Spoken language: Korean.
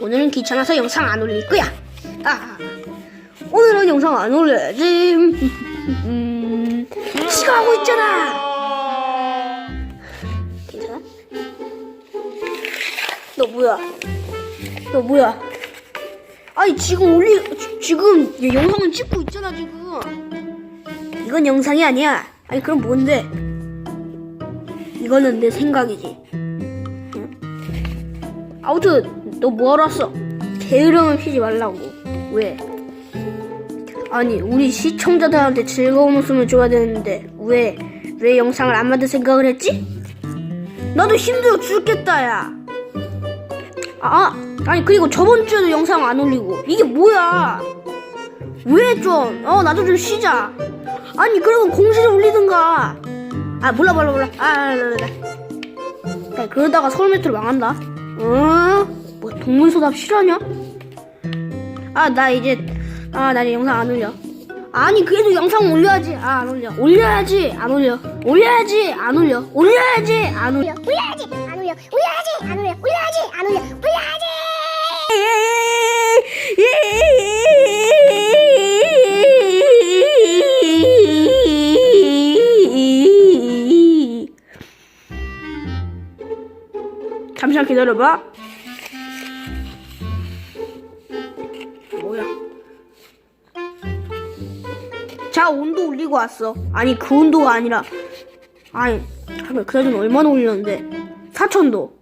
오늘은 귀찮아서 영상 안 올릴 거야. 아, 오늘은 영상 안 올려야지. 음, 시간하고 있잖아. 괜찮아? 너 뭐야? 너 뭐야? 아니 지금 올리 지- 지금 얘 영상을 찍고 있잖아 지금. 이건 영상이 아니야. 아니 그럼 뭔데? 이거는 내 생각이지. 응? 아무튼 너 뭐하러 왔어? 게으름을 피지 말라고. 왜? 아니 우리 시청자들한테 즐거운 웃음을 줘야 되는데 왜? 왜 영상을 안 만들 생각을 했지? 나도 힘들어 죽겠다 야. 아 아니 그리고 저번 주에도 영상 안 올리고 이게 뭐야? 왜 좀? 어 나도 좀 쉬자. 아니 그리고 공지를 올리든가. 아 몰라 몰라 몰라. 아 몰라 몰라. 야, 그러다가 서울 메트로 망한다. 어? 뭐 동문서답 실화냐? 아 나 이제 아 나 이제 영상 안 올려. 아니 그래도 영상 올려야지. 아 안 올려. 올려야지 안 올려. 올려야지 안 올려. 올려야지 안 올려. 올려야지 안 올려 올려야지 안 올려 올려야지 안 올려 올려야지 잠시만 기다려봐. 자 온도 올리고 왔어. 아니 그 온도가 아니라 아니 잠깐 그래도 얼마나 올렸는데 4천도.